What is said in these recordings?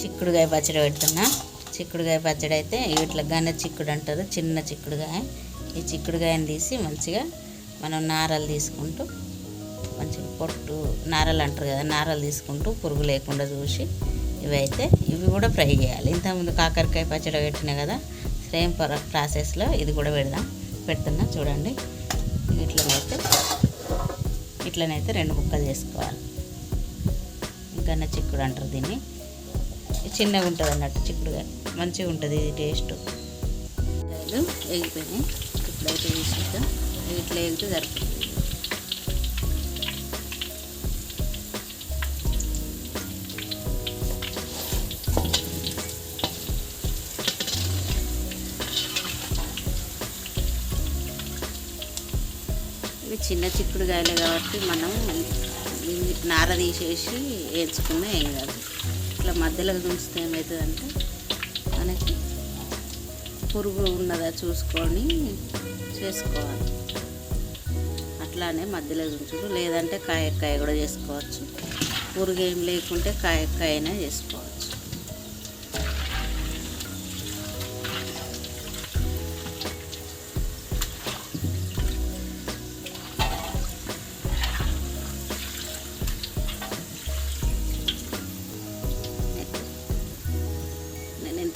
చిక్కుడుగాయ పచ్చడి పెడుతున్నా. చిక్కుడుగాయ పచ్చడి అయితే ఇట్లా గన చిక్కుడు అంటారు చిన్న చిక్కుడుగాయ. ఈ చిక్కుడుగాయని తీసి మంచిగా మనం నారలు తీసుకుంటూ మంచిగా పొట్టు నారలు అంటారు కదా నారలు తీసుకుంటూ పురుగు లేకుండా చూసి ఇవి అయితే ఇవి కూడా ఫ్రై చేయాలి. ఇంతకుముందు కాకరకాయ పచ్చడి పెట్టినా కదా సేమ్ ప్రాసెస్లో ఇది కూడా పెడదాం పెడుతున్నా. చూడండి. ఇట్లనైతే ఇట్లనైతే రెండు ముక్కలు చేసుకోవాలి. గన్న చిక్కుడు అంటారు దీన్ని. చిన్నగా ఉంటుంది అన్నట్టు చిక్కుడుగా. మంచిగా ఉంటుంది ఇది టేస్ట్. కాయలు ఎగిపోయినాయి ఇప్పుడైతే తీసుకుంటాం ఇట్లా ఎగితే సరిపోతుంది. ఇవి చిన్న చిక్కుడుకాయలే కాబట్టి మనం నార తీసేసి వేయించుకున్నా ఏం కాదు. మధ్యలో దుంచితే ఏమవుతుందంటే మనకి పురుగు ఉన్నదా చూసుకొని చేసుకోవాలి. అట్లానే మధ్యలో ఉంచుడు లేదంటే కాయక్కాయ కూడా చేసుకోవచ్చు. పురుగు ఏం లేకుంటే కాయక్కాయనే చేసుకోవాలి. చేసుకోవచ్చు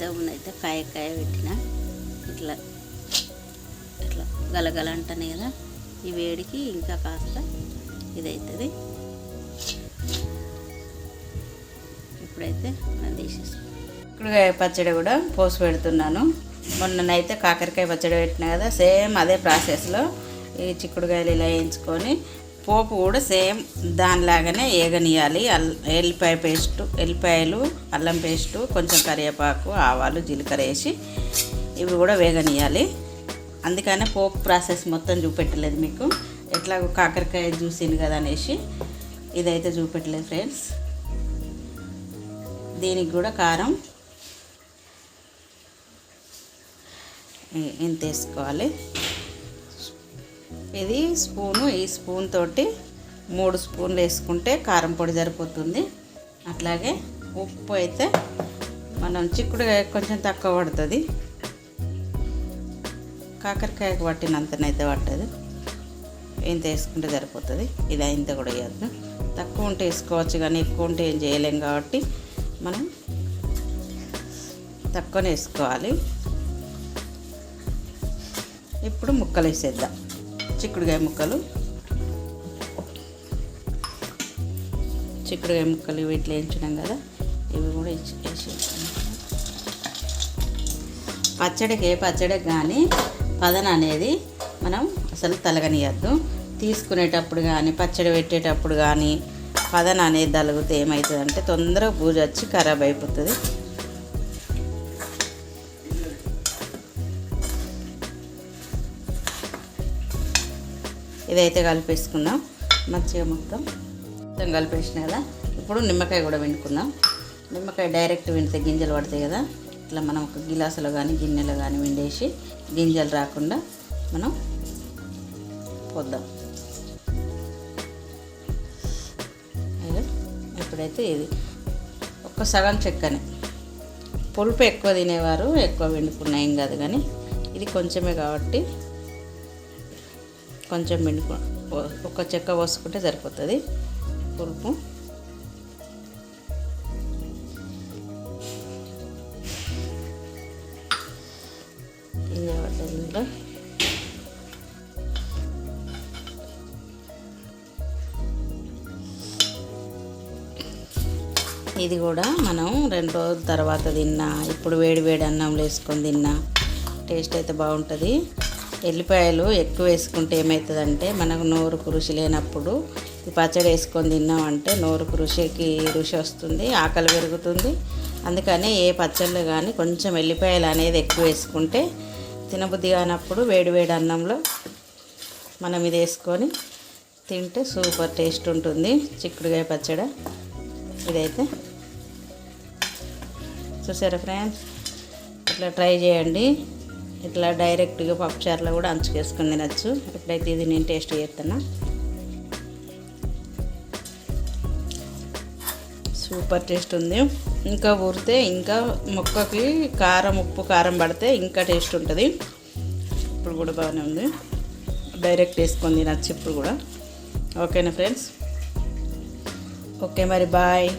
ఇంతకుముందు అయితే కాయ కాయ పెట్టిన. ఇట్లా ఇట్లా గలగల కదా ఈ వేడికి ఇంకా కాస్త ఇది అవుతుంది ఇప్పుడైతే మనం తీసేస్తాం చిక్కుడుకాయ పచ్చడి కూడా పోసి పెడుతున్నాను. మొన్ననైతే కాకరకాయ పచ్చడి పెట్టిన కదా సేమ్ అదే ప్రాసెస్లో ఈ చిక్కుడుకాయలు ఇలా వేయించుకొని పోపు కూడా సేమ్ దానిలాగానే ఏగనియాలి. అల్ ఎల్లిపాయ పేస్ట్ ఎల్లిపాయలు అల్లం పేస్టు కొంచెం కరివేపాకు ఆవాలు జీలకర్ర వేసి ఇవి కూడా వేగనియాలి. అందుకనే పోపు ప్రాసెస్ మొత్తం చూపెట్టలేదు మీకు. ఎట్లాగో కాకరకాయ చూసింది కదా అనేసి ఇదైతే చూపెట్టలేదు ఫ్రెండ్స్. దీనికి కూడా కారం ఇ- ఇంత వేసుకోవాలి ఇది స్పూను ఈ స్పూన్ తోటి మూడు స్పూన్లు వేసుకుంటే కారం పొడి సరిపోతుంది. అట్లాగే ఉప్పు అయితే మనం చిక్కుడుకాయ కొంచెం తక్కువ పడుతుంది. కాకరకాయకు పట్టినంతనైతే పట్టదు. ఇంత వేసుకుంటే సరిపోతుంది. ఇది ఇంత కూడా వేయద్దు. తక్కువ ఉంటే వేసుకోవచ్చు కానీ ఎక్కువ ఉంటే ఏం చేయలేం కాబట్టి మనం తక్కువనే వేసుకోవాలి. ఇప్పుడు ముక్కలు వేసేద్దాం. చిక్కుడుకాయ ముక్కలు. చిక్కుడుకాయ ముక్కలు వీటిలో వేయించినాం కదా ఇవి కూడా వేసి పచ్చడికి ఏ పచ్చడికి కానీ పదన అనేది మనం అసలు తలగనియద్దు. తీసుకునేటప్పుడు కానీ పచ్చడి పెట్టేటప్పుడు కానీ పదన అనేది తలిగితే ఏమవుతుందంటే తొందరగా పూజ వచ్చి ఖరాబ్ అయిపోతుంది. ఇదైతే కలిపేసుకుందాం. మంచిగా మొత్తం మొత్తం కలిపేసిన కదా ఇప్పుడు నిమ్మకాయ కూడా వండుకుందాం నిమ్మకాయ డైరెక్ట్ వింటే గింజలు పడతాయి కదా? ఇట్లా మనం ఒక గిలాసులో కానీ గిన్నెలో కానీ విండేసి గింజలు రాకుండా మనం పోద్దాం. ఇప్పుడైతే ఇది ఒక సగం చెక్కనే. పులుపు ఎక్కువ తినేవారు ఎక్కువ వండుకున్నా ఏం కాదు కానీ ఇది కొంచెమే కాబట్టి కొంచెం పిండుకు ఒక చెక్క పోసుకుంటే సరిపోతుంది. పులుపు. ఇందులో. ఇది కూడా మనం రెండు రోజుల తర్వాత తిన్నా ఇప్పుడు వేడి వేడి అన్నంలో వేసుకొని తిన్నా టేస్ట్ అయితే బాగుంటుంది. ఎల్లిపాయలు ఎక్కువ వేసుకుంటే ఏమవుతుందంటే మనకు నోరుకు రుచి లేనప్పుడు ఈ పచ్చడి వేసుకొని తిన్నామంటే నోరుకు రుచికి రుచి వస్తుంది ఆకలి పెరుగుతుంది. అందుకని ఏ పచ్చళ్ళు కానీ కొంచెం ఎల్లిపాయలు అనేది ఎక్కువ వేసుకుంటే తినబుద్ధి కానప్పుడు వేడి వేడి అన్నంలో మనం ఇది వేసుకొని తింటే సూపర్ టేస్ట్ ఉంటుంది. చిక్కుడుకాయ పచ్చడి. ఇదైతే. చూసారా ఫ్రెండ్స్? ఇట్లా ట్రై చేయండి. ఇట్లా డైరెక్ట్గా పప్పుచారులో కూడా అంచుకేసుకుని తినచ్చు. ఇప్పుడైతే ఇది నేను టేస్ట్ చేస్తున్నా. సూపర్ టేస్ట్ ఉంది. ఇంకా ఊరితే ఇంకా మొక్కకి కారం ఉప్పు కారం పడితే ఇంకా టేస్ట్ ఉంటుంది. ఇప్పుడు కూడా బాగానే ఉంది. డైరెక్ట్ వేసుకొని తినచ్చు ఇప్పుడు కూడా. ఓకేనా ఫ్రెండ్స్? ఓకే మరి బాయ్.